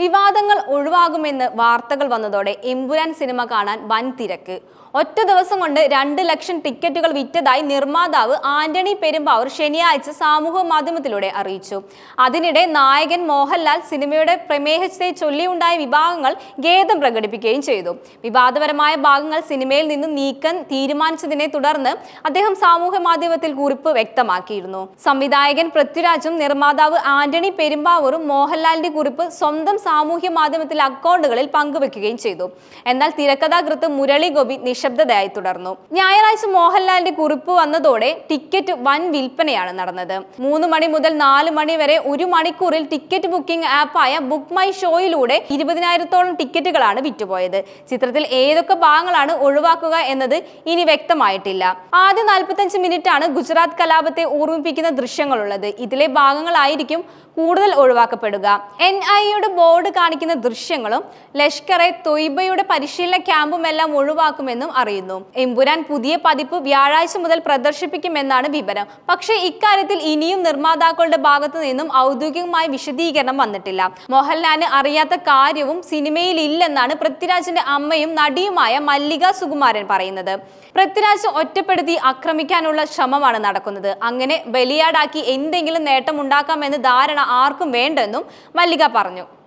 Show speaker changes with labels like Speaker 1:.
Speaker 1: വിവാദങ്ങൾ ഒഴിവാകുമെന്ന് വാർത്തകൾ വന്നതോടെ എമ്പുരാൻ സിനിമ കാണാൻ വൻ തിരക്ക്. ഒറ്റ ദിവസം കൊണ്ട് രണ്ട് ലക്ഷം ടിക്കറ്റുകൾ വിറ്റതായി നിർമ്മാതാവ് ആന്റണി പെരുമ്പാവൂർ ശനിയാഴ്ച സാമൂഹ്യ മാധ്യമത്തിലൂടെ അറിയിച്ചു. അതിനിടെ നായകൻ മോഹൻലാൽ സിനിമയുടെ പ്രമേഹത്തെ ചൊല്ലിയുണ്ടായ വിഭാഗങ്ങൾ ഖേദം പ്രകടിപ്പിക്കുകയും ചെയ്തു. വിവാദപരമായ ഭാഗങ്ങൾ സിനിമയിൽ നിന്ന് നീക്കം തീരുമാനിച്ചതിനെ തുടർന്ന് അദ്ദേഹം സാമൂഹ്യ മാധ്യമത്തിൽ കുറിപ്പ് വ്യക്തമാക്കിയിരുന്നു. സംവിധായകൻ പൃഥ്വിരാജും നിർമ്മാതാവ് ആന്റണി പെരുമ്പാവൂറും മോഹൻലാലിന്റെ കുറിപ്പ് സ്വന്തം സാമൂഹ്യ മാധ്യമത്തിലെ അക്കൗണ്ടുകളിൽ പങ്കുവെക്കുകയും ചെയ്തു. എന്നാൽ തിരക്കഥാകൃത്ത് മുരളി ഗോപി നിശബ്ദതയായി തുടർന്നു. ഞായറാഴ്ച മോഹൻലാലിന്റെ കുറിപ്പ് വന്നതോടെ ടിക്കറ്റ് വൻ വിൽപ്പനയാണ് നടന്നത്. മൂന്ന് മണി മുതൽ നാല് മണി വരെ ഒരു മണിക്കൂറിൽ ടിക്കറ്റ് ബുക്കിംഗ് ആപ്പായ ബുക്ക് മൈ ഷോയിലൂടെ ഇരുപതിനായിരത്തോളം ടിക്കറ്റുകളാണ് വിറ്റുപോയത്. ചിത്രത്തിൽ ഏതൊക്കെ ഭാഗങ്ങളാണ് ഒഴിവാക്കുക എന്നത് ഇനി വ്യക്തമായിട്ടില്ല. ആദ്യ നാൽപ്പത്തഞ്ച് മിനിറ്റാണ് ഗുജറാത്ത് കലാപത്തെ ഓർമ്മിപ്പിക്കുന്ന ദൃശ്യങ്ങളുള്ളത്. ഇതിലെ ഭാഗങ്ങളായിരിക്കും കൂടുതൽ ഒഴിവാക്കപ്പെടുക. എൻ ഐയുടെ ബോർഡ് കാണിക്കുന്ന ദൃശ്യങ്ങളും ലഷ്കർ എ തൊയ്ബയുടെ പരിശീലന ക്യാമ്പും എല്ലാം ഒഴിവാക്കുമെന്നും അറിയുന്നു. എമ്പുരാൻ പുതിയ പതിപ്പ് വ്യാഴാഴ്ച മുതൽ പ്രദർശിപ്പിക്കുമെന്നാണ് വിവരം. പക്ഷേ ഇക്കാര്യത്തിൽ ഇനിയും നിർമ്മാതാക്കളുടെ ഭാഗത്തു നിന്നും ഔദ്യോഗികമായ വിശദീകരണം വന്നിട്ടില്ല. മോഹൻലാലിന് അറിയാത്ത കാര്യവും സിനിമയിൽ ഇല്ലെന്നാണ് പൃഥ്വിരാജിന്റെ അമ്മയും നടിയുമായ മല്ലിക സുകുമാരൻ പറയുന്നത്. പൃഥ്വിരാജ് ഒറ്റപ്പെടുത്തി ആക്രമിക്കാനുള്ള ശ്രമമാണ് നടക്കുന്നത്. അങ്ങനെ ബലിയാടാക്കി എന്തെങ്കിലും നേട്ടമുണ്ടാക്കാമെന്ന് ധാരണ ആർക്കും വേണ്ടെന്നും മല്ലിക പറഞ്ഞു